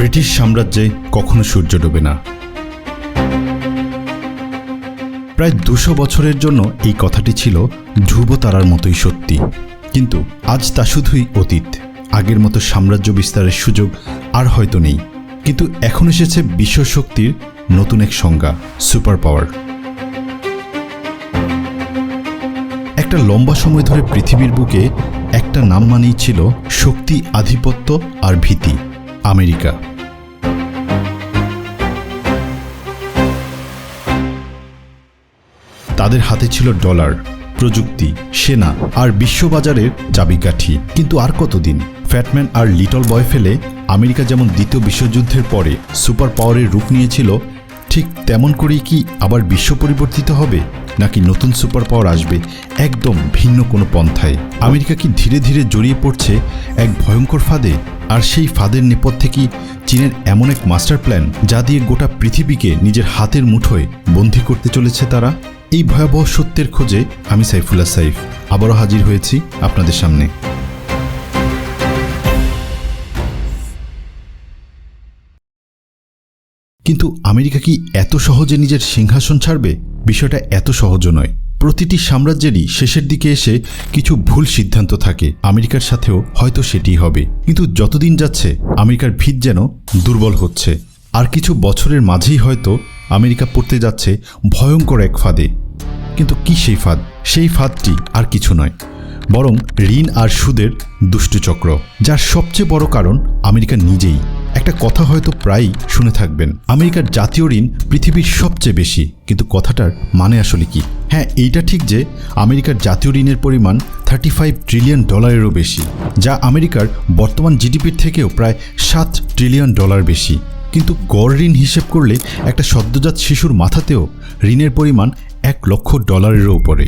British সাম্রাজ্যে কখনো সূর্য ডোবে না। প্রায় দুশো বছরের জন্য এই কথাটি ছিল ধ্রুব তারার মতোই সত্যি। কিন্তু আজ তা শুধুই অতীত। আগের মতো সাম্রাজ্য বিস্তারের সুযোগ আর হয়তো নেই। কিন্তু এখন এসেছে বিশ্বশক্তির নতুন এক সংজ্ঞা, সুপার পাওয়ার। একটা লম্বা সময় ধরে পৃথিবীর বুকে একটা নাম মানেই ছিল শক্তি, আধিপত্য আর ভীতি, আমেরিকা। তাদের হাতে ছিল ডলার, প্রযুক্তি, সেনা আর বিশ্ববাজারের চাবিকাঠি। কিন্তু আর কতদিন? ফ্যাটম্যান আর লিটল বয় ফেলে আমেরিকা যেমন দ্বিতীয় বিশ্বযুদ্ধের পরে সুপার পাওয়ারের রূপ নিয়েছিল, ঠিক তেমন করেই কি আবার বিশ্ব পরিবর্তিত হবে? নাকি নতুন সুপার পাওয়ার আসবে একদম ভিন্ন কোনো পন্থায়? আমেরিকা কি ধীরে ধীরে জড়িয়ে পড়ছে এক ভয়ঙ্কর ফাঁদে? আর সেই ফাঁদের নেপথ্যে কি চীনের এমন এক মাস্টার প্ল্যান যা দিয়ে গোটা পৃথিবীকে নিজের হাতের মুঠোয় বন্দী করতে চলেছে তারা? এই ভয়াবহ সত্যের খোঁজে আমি সাইফুল্লাহ সাইফ। আবারও হাজির হয়েছি আপনাদের সামনে। কিন্তু আমেরিকা কি এত সহজে নিজের সিংহাসন ছাড়বে? বিষয়টা এত সহজ নয়। প্রতিটি সাম্রাজ্যেরই শেষের দিকে এসে কিছু ভুল সিদ্ধান্ত থাকে। আমেরিকার সাথেও হয়তো সেটি হবে। কিন্তু যতদিন যাচ্ছে, আমেরিকার ভিত যেন দুর্বল হচ্ছে। আর কিছু বছরের মাঝেই হয়তো আমেরিকা পড়তে যাচ্ছে ভয়ঙ্কর এক ফাঁদে। কিন্তু কি সেই ফাঁদ? সেই ফাঁদটি আর কিছু নয়। বরং ঋণ আর সুদের দুষ্টচক্র যার সবচেয়ে বড় কারণ আমেরিকা নিজেই। একটা কথা হয়তো প্রায়ই শুনে থাকবেন, আমেরিকার জাতীয় ঋণ পৃথিবীর সবচেয়ে বেশি। কিন্তু কথাটার মানে আসলে কি? হ্যাঁ এইটা ঠিক যে আমেরিকার জাতীয় ঋণের পরিমাণ থার্টি ফাইভ ট্রিলিয়ন ডলারেরও বেশি, যা আমেরিকার বর্তমান জিডিপির থেকেও প্রায় সাত ট্রিলিয়ন ডলার বেশি। কিন্তু গড় ঋণ হিসেব করলে একটা সদ্যজাত শিশুর মাথাতেও ঋণের পরিমাণ এক লক্ষ ডলারেরও উপরে।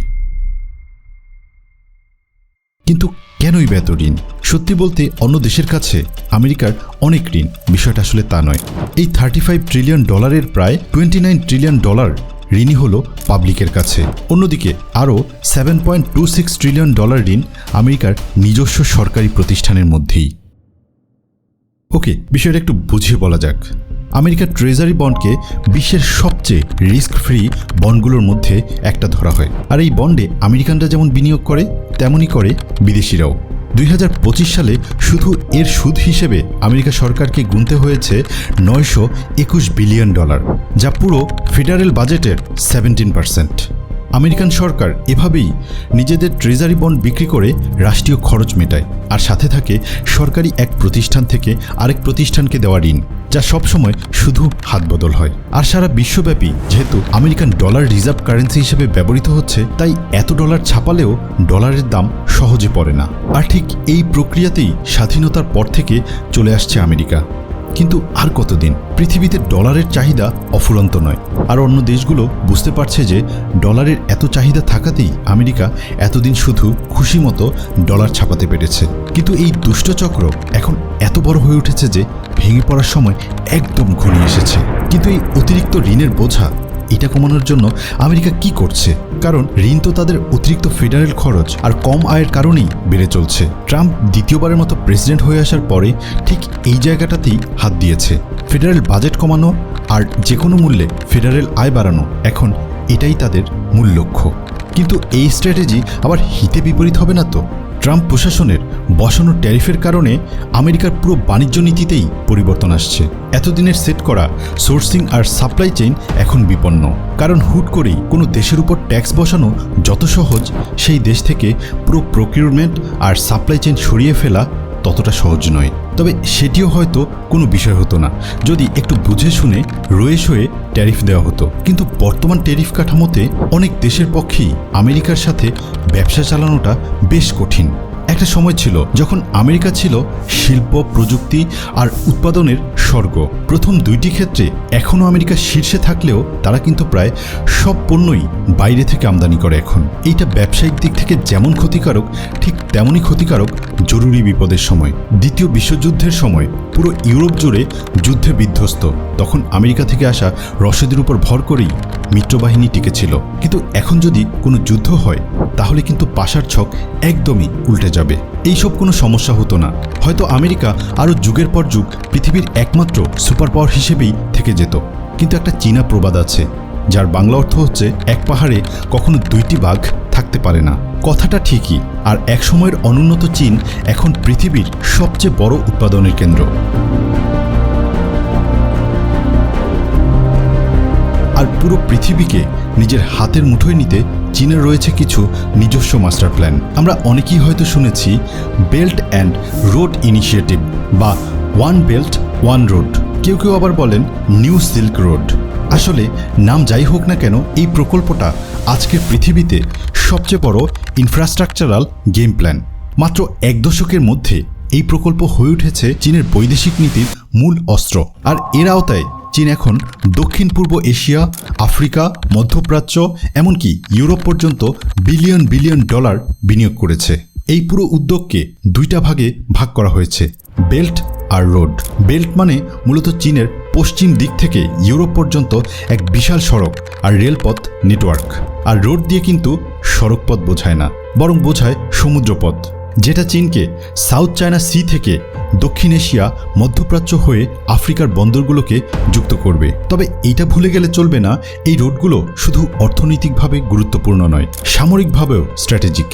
কিন্তু কেনই বা এত ঋণ? সত্যি বলতে অন্য দেশের কাছে আমেরিকার অনেক ঋণ। বিষয়টা আসলে তা নয়। এই থার্টি ফাইভ ট্রিলিয়ন ডলারের প্রায় টোয়েন্টি নাইন ট্রিলিয়ন ডলার ঋণই হলো পাবলিকের কাছে। অন্যদিকে আরও seven point two six trillion dollar ঋণ আমেরিকার নিজস্ব সরকারি প্রতিষ্ঠানের মধ্যেই। ওকে, বিষয়টা একটু বুঝিয়ে বলা যাক। আমেরিকার ট্রেজারি বন্ডকে বিশ্বের সবচেয়ে রিস্ক ফ্রি বন্ডগুলোর মধ্যে একটা ধরা হয়। আর এই বন্ডে আমেরিকানরা যেমন বিনিয়োগ করে, তেমনই করে বিদেশিরাও। দুই হাজার পঁচিশ সালে শুধু এর সুদ হিসেবে আমেরিকা সরকারকে গুনতে হয়েছে নয়শো একুশ বিলিয়ন ডলার, যা পুরো ফেডারেল বাজেটের সেভেন্টিন পার্সেন্ট আমেরিকান সরকার এভাবেই নিজেদের ট্রেজারি বন্ড বিক্রি করে রাষ্ট্রীয় খরচ মেটায়। আর সাথে থাকে সরকারি এক প্রতিষ্ঠান থেকে আরেক প্রতিষ্ঠানকে দেওয়া ঋণ, যা সবসময় শুধু হাত বদল হয়। আর সারা বিশ্বব্যাপী যেহেতু আমেরিকান ডলার রিজার্ভ কারেন্সি হিসেবে ব্যবহৃত হচ্ছে, তাই এত ডলার ছাপালেও ডলারের দাম সহজে পড়ে না। আর ঠিক এই প্রক্রিয়াতেই স্বাধীনতার পর থেকে চলে আসছে আমেরিকা। কিন্তু আর কতদিন? পৃথিবীতে ডলারের চাহিদা অফুরন্ত নয়। আর অন্য দেশগুলো বুঝতে পারছে যে ডলারের এত চাহিদা থাকাতেই আমেরিকা এতদিন শুধু খুশি মতো ডলার ছাপাতে পেরেছে। কিন্তু এই দুষ্টচক্র এখন এত বড় হয়ে উঠেছে যে ভেঙে পড়ার সময় একদম ঘনিয়ে এসেছে। কিন্তু এই অতিরিক্ত ঋণের বোঝা এটা কমানোর জন্য আমেরিকা কি করছে? কারণ ঋণ তো তাদের অতিরিক্ত ফেডারেল খরচ আর কম আয়ের কারণেই বেড়ে চলছে। ট্রাম্প দ্বিতীয়বারের মতো প্রেসিডেন্ট হয়ে আসার পরে ঠিক এই জায়গাটাতেই হাত দিয়েছে। ফেডারেল বাজেট কমানো আর যে কোনো মূল্যে ফেডারেল আয় বাড়ানো এখন এটাই তাদের মূল লক্ষ্য। কিন্তু এই স্ট্র্যাটেজি আবার হিতে বিপরীত হবে না তো? ট্রাম্প প্রশাসনের বসানো ট্যারিফের কারণে আমেরিকার পুরো বাণিজ্য নীতিতেই পরিবর্তন আসছে। এতদিনের সেট করা সোর্সিং আর সাপ্লাই চেইন এখন বিপন্ন। কারণ হুট করেই কোনো দেশের উপর ট্যাক্স বসানো যত সহজ, সেই দেশ থেকে পুরো প্রকিউরমেন্ট আর সাপ্লাই চেইন সরিয়ে ফেলা ততটা সহজ নয়। তবে সেটিও হয়তো কোনো বিষয় হতো না। যদি একটু বুঝে শুনে রয়ে সয়ে ট্যারিফ দেওয়া হতো। কিন্তু বর্তমান ট্যারিফ কাঠামোতে অনেক দেশের পক্ষেই আমেরিকার সাথে ব্যবসা চালানোটা বেশ কঠিন। একটা সময় ছিল যখন আমেরিকা ছিল শিল্প, প্রযুক্তি আর উৎপাদনের স্বর্গ। প্রথম দুইটি ক্ষেত্রে এখনও আমেরিকা শীর্ষে থাকলেও তারা কিন্তু প্রায় সব পণ্যই বাইরে থেকে আমদানি করে এখন। এইটা ব্যবসায়িক দিক থেকে যেমন ক্ষতিকারক, ঠিক তেমনই ক্ষতিকারক জরুরি বিপদের সময়। দ্বিতীয় বিশ্বযুদ্ধের সময় পুরো ইউরোপ জুড়ে যুদ্ধে বিধ্বস্ত। তখন আমেরিকা থেকে আসা রসদের উপর ভর করেই মিত্রবাহিনী টিকেছিল। কিন্তু এখন যদি কোনো যুদ্ধ হয়, তাহলে কিন্তু পাশার ছক একদমই উল্টে যাবে। এইসব কোনো সমস্যা হতো না। হয়তো আমেরিকা আরও যুগের পর যুগ পৃথিবীর একমাত্র সুপার পাওয়ার হিসেবেই থেকে যেত। কিন্তু একটা চীনা প্রবাদ আছে, যার বাংলা অর্থ হচ্ছে, এক পাহাড়ে কখনো দুইটি বাঘ থাকতে পারে না। কথাটা ঠিকই, আর একসময়ের অনুন্নত চীন এখন পৃথিবীর সবচেয়ে বড় উৎপাদনের কেন্দ্র। আর পুরো পৃথিবীকে নিজের হাতের মুঠোয় নিতে চীনের রয়েছে কিছু নিজস্ব মাস্টার প্ল্যান। আমরা অনেকেই হয়তো শুনেছি বেল্ট অ্যান্ড রোড ইনিশিয়েটিভ বা ওয়ান বেল্ট, ওয়ান রোড। কেউ কেউ আবার বলেন নিউ সিল্ক রোড। আসলে নাম যাই হোক না কেন, এই প্রকল্পটা আজকের পৃথিবীতে সবচেয়ে বড় ইনফ্রাস্ট্রাকচারাল গেম প্ল্যান মাত্র এক দশকের মধ্যে এই প্রকল্প হয়ে উঠেছে চীনের বৈদেশিক নীতির মূল অস্ত্র। আর এর আওতায় চীন এখন দক্ষিণ পূর্ব এশিয়া, আফ্রিকা, মধ্যপ্রাচ্য, এমনকি ইউরোপ পর্যন্ত বিলিয়ন বিলিয়ন ডলার বিনিয়োগ করেছে। এই পুরো উদ্যোগকে দুইটা ভাগে ভাগ করা হয়েছে, বেল্ট আর রোড। বেল্ট মানে মূলত চীনের পশ্চিম দিক থেকে ইউরোপ পর্যন্ত এক বিশাল সড়ক আর রেলপথ নেটওয়ার্ক। আর রোড দিয়ে কিন্তু সড়কপথ বোঝায় না, বরং বোঝায় সমুদ্রপথ, যেটা চীনকে সাউথ চায়না সি থেকে দক্ষিণ এশিয়া মধ্যপ্রাচ্য হয়ে আফ্রিকার বন্দরগুলোকে যুক্ত করবে। তবে এটা ভুলে গেলে চলবে না, এই রোডগুলো শুধু অর্থনৈতিকভাবে গুরুত্বপূর্ণ নয়, সামরিকভাবেও স্ট্র্যাটেজিক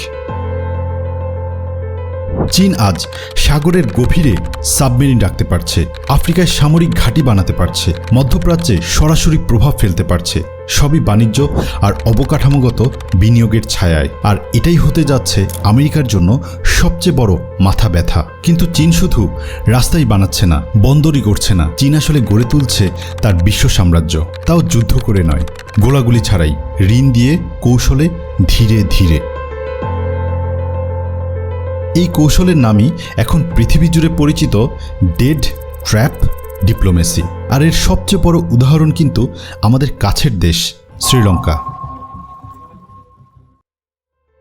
চীন আজ সাগরের গভীরে সাবমেরিন রাখতে পারছে, আফ্রিকায় সামরিক ঘাঁটি বানাতে পারছে, মধ্যপ্রাচ্যে সরাসরি প্রভাব ফেলতে পারছে, সবই বাণিজ্য আর অবকাঠামোগত বিনিয়োগের ছায়ায়। আর এটাই হতে যাচ্ছে আমেরিকার জন্য সবচেয়ে বড় মাথা ব্যথা। কিন্তু চীন শুধু রাস্তাই বানাচ্ছে না, বন্দরই করছে না। চীন আসলে গড়ে তুলছে তার বিশ্ব সাম্রাজ্য। তাও যুদ্ধ করে নয়, গোলাগুলি ছাড়াই, ঋণ দিয়ে কৌশলে ধীরে ধীরে। এই কৌশলের নামই এখন পৃথিবী জুড়ে পরিচিত ডেড ট্র্যাপ ডিপ্লোমেসি। আর এর সবচেয়ে বড় উদাহরণ কিন্তু আমাদের কাছের দেশ, শ্রীলঙ্কা।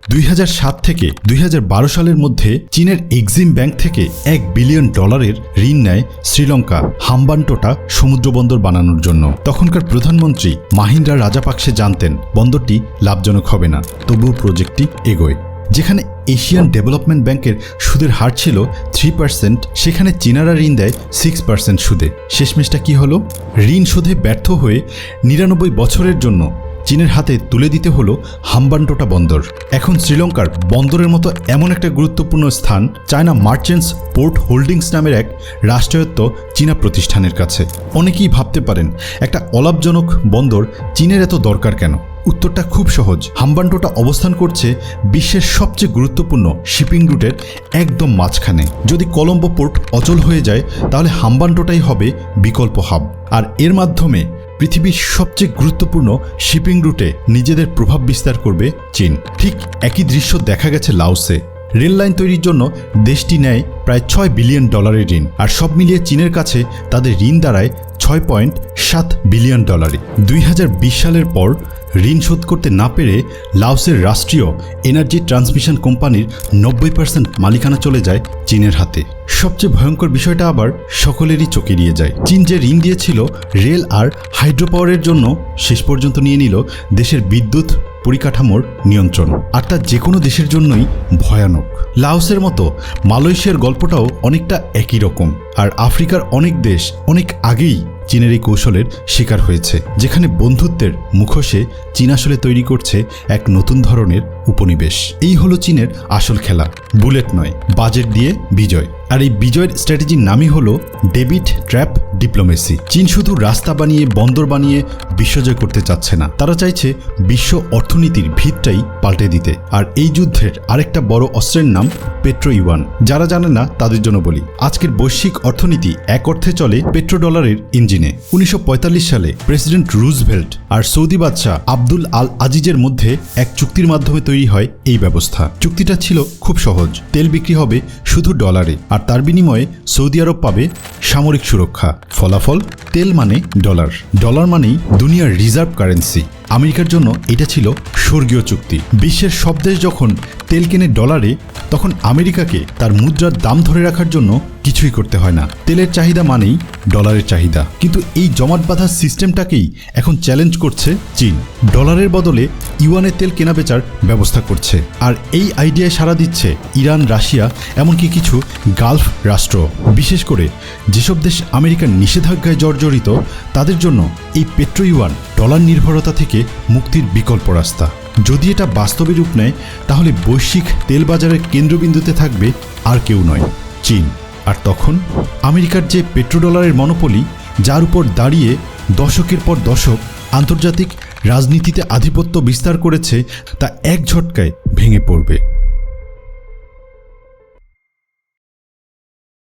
দুই হাজার সাত থেকে দুই হাজার বারো সালের মধ্যে চীনের এক্সিম ব্যাংক থেকে এক বিলিয়ন ডলারের ঋণ নেয় শ্রীলঙ্কা হাম্বানটোটা সমুদ্রবন্দর বানানোর জন্য। তখনকার প্রধানমন্ত্রী মাহিন্দ্রা রাজাপাকসে জানতেন, বন্দরটি লাভজনক হবে না, তবুও প্রজেক্টটি এগোয়। যেখানে এশিয়ান ডেভেলপমেন্ট ব্যাংকের সুদের হার ছিল থ্রি পার্সেন্ট সেখানে চীনারা ঋণ দেয় সিক্স পার্সেন্ট সুদে। শেষমেশটা কি হলো? ঋণ শোধে ব্যর্থ হয়ে নিরানব্বই বছরের জন্য চীনের হাতে তুলে দিতে হলো হাম্বানটোটা বন্দর। এখন শ্রীলঙ্কার বন্দরের মতো এমন একটা গুরুত্বপূর্ণ স্থান, চায়না মার্চেন্টস পোর্ট হোল্ডিংস নামের এক রাষ্ট্রায়ত্ত চীনা প্রতিষ্ঠানের কাছে। অনেকেই ভাবতে পারেন, একটা অলাভজনক বন্দর চীনের এত দরকার কেন? উত্তরটা খুব সহজ। হাম্বানটোটা অবস্থান করছে বিশ্বের সবচেয়ে গুরুত্বপূর্ণ শিপিং রুটের একদম মাঝখানে। যদি কলম্বো পোর্ট অচল হয়ে যায়, তাহলে হাম্বানটোটাই হবে বিকল্প হাব। আর এর মাধ্যমে পৃথিবীর সবচেয়ে গুরুত্বপূর্ণ শিপিং রুটে নিজেদের প্রভাব বিস্তার করবে চীন। ঠিক একই দৃশ্য দেখা গেছে লাউসে রেল লাইন তৈরির জন্য দেশটি নেয় প্রায় ছয় বিলিয়ন ডলারের ঋণ, আর সব মিলিয়ে চীনের কাছে তাদের ঋণ দাঁড়ায় ছয় পয়েন্ট সাত বিলিয়ন ডলারে দুই হাজার বিশ সালের পর ঋণ শোধ করতে না পেরে লাওসের রাষ্ট্রীয় এনার্জি ট্রান্সমিশন কোম্পানির নব্বই পার্সেন্ট মালিকানা চলে যায় চীনের হাতে। সবচেয়ে ভয়ঙ্কর বিষয়টা আবার সকলেরই চোখে নিয়ে যায়। চীন যে ঋণ দিয়েছিল, রেল আর হাইড্রো পাওয়ারের জন্য শেষ পর্যন্ত নিয়ে নিল দেশের বিদ্যুৎ পরিকাঠামোর নিয়ন্ত্রণ। আর তা যে কোনো দেশের জন্যই ভয়ানক। লাওসের মতো মালয়েশিয়ার গল্পটাও অনেকটা একই রকম। আর আফ্রিকার অনেক দেশ অনেক আগেই চীনের এই কৌশলের শিকার হয়েছে, যেখানে বন্ধুত্বের মুখোশে চীন আসলে তৈরি করছে এক নতুন ধরনের উপনিবেশ। এই হলো চীনের আসল খেলা, বুলেট নয়, বাজেট দিয়ে বিজয়। আর এই বিজয়ের স্ট্র্যাটেজির নামই হলো ডেবিট ট্র্যাপ ডিপ্লোমেসি। চীন শুধু রাস্তা বানিয়ে, বন্দর বানিয়ে বিশ্বজয় করতে চাচ্ছে না। তারা চাইছে বিশ্ব অর্থনীতির ভিতটাই পাল্টে দিতে। আর এই যুদ্ধের আরেকটা বড় অস্ত্রের নাম পেট্রো ইউয়ান যারা জানে না, তাদের জন্য বলি। আজকের বৈশ্বিক অর্থনীতি এক অর্থে চলে পেট্রো ডলারের ইঞ্জিনে। উনিশশো পঁয়তাল্লিশ সালে প্রেসিডেন্ট রুজভেল্ট আর সৌদি বাদশাহ আব্দুল আল আজিজের মধ্যে এক চুক্তির মাধ্যমে তৈরি হয় এই ব্যবস্থা। চুক্তিটা ছিল খুব সহজ। তেল বিক্রি হবে শুধু ডলারে। আর তার বিনিময়ে সৌদি আরব পাবে সামরিক সুরক্ষা। ফলাফল, তেল মানে ডলার। ডলার মানেই দুনিয়ার রিজার্ভ কারেন্সি। আমেরিকার জন্য এটা ছিল স্বর্গীয় চুক্তি। বিশ্বের সব দেশ যখন তেল কেনে ডলারে, তখন আমেরিকাকে তার মুদ্রার দাম ধরে রাখার জন্য কিছুই করতে হয় না। তেলের চাহিদা মানেই ডলারের চাহিদা। কিন্তু এই জমাট বাঁধার সিস্টেমটাকেই এখন চ্যালেঞ্জ করছে চীন। ডলারের বদলে ইউয়ানের তেল কেনাবেচার ব্যবস্থা করছে। আর এই আইডিয়ায় সাড়া দিচ্ছে ইরান, রাশিয়া, এমনকি কিছু গালফ রাষ্ট্র। বিশেষ করে যেসব দেশ আমেরিকার নিষেধাজ্ঞায় জর্জরিত, তাদের জন্য এই পেট্রো ইউয়ান ডলার নির্ভরতা থেকে মুক্তির বিকল্প রাস্তা। যদি এটা বাস্তবে রূপ নেয়, তাহলে বৈশ্বিক তেল বাজারের কেন্দ্রবিন্দুতে থাকবে আর কেউ নয়, চীন। আর তখন আমেরিকার যে পেট্রোডলারের মনোপলি, যার উপর দাঁড়িয়ে দশকের পর দশক আন্তর্জাতিক রাজনীতিতে আধিপত্য বিস্তার করেছে, তা এক ঝটকায় ভেঙে পড়বে।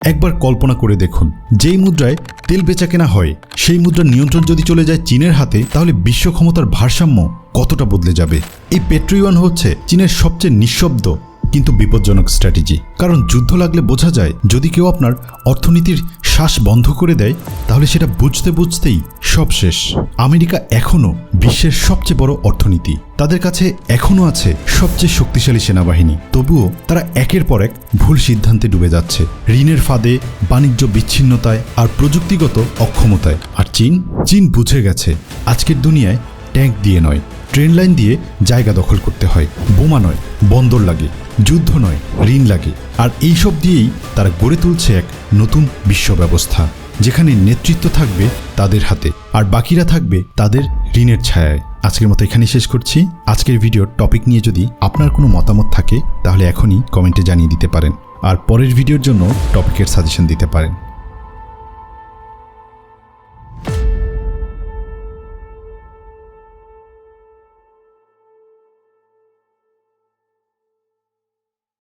একবার কল্পনা করে দেখুন, যেই মুদ্রায় তেল বেচা কেনা হয়, সেই মুদ্রার নিয়ন্ত্রণ যদি চলে যায় চীনের হাতে, তাহলে বিশ্ব ক্ষমতার ভারসাম্য কতটা বদলে যাবে? এই পেট্রোইওয়ান হচ্ছে চীনের সবচেয়ে নিঃশব্দ কিন্তু বিপজ্জনক স্ট্র্যাটেজি। কারণ যুদ্ধ লাগলে বোঝা যায়, যদি কেউ আপনার অর্থনীতির শ্বাস বন্ধ করে দেয়, তাহলে সেটা বুঝতে বুঝতেই সব শেষ। আমেরিকা এখনও বিশ্বের সবচেয়ে বড় অর্থনীতি। তাদের কাছে এখনও আছে সবচেয়ে শক্তিশালী সেনাবাহিনী। তবুও তারা একের পর এক ভুল সিদ্ধান্তে ডুবে যাচ্ছে। ঋণের ফাঁদে, বাণিজ্য বিচ্ছিন্নতায় আর প্রযুক্তিগত অক্ষমতায়। আর চীন? চীন বুঝে গেছে, আজকের দুনিয়ায় ট্যাঙ্ক দিয়ে নয়। ট্রেন লাইন দিয়ে জায়গা দখল করতে হয়। বোমা নয়, বন্দর লাগে, যুদ্ধ নয়, ঋণ লাগে। আর এইসব দিয়েই তারা গড়ে তুলছে এক নতুন বিশ্ব ব্যবস্থা, যেখানে নেতৃত্ব থাকবে তাদের হাতে আর বাকিরা থাকবে তাদের ঋণের ছায়ায়। আজকের মতো এখানেই শেষ করছি। আজকের ভিডিওর টপিক নিয়ে যদি আপনার কোনো মতামত থাকে, তাহলে এখনই কমেন্টে জানিয়ে দিতে পারেন। আর পরের ভিডিওর জন্য টপিকের সাজেশন দিতে পারেন।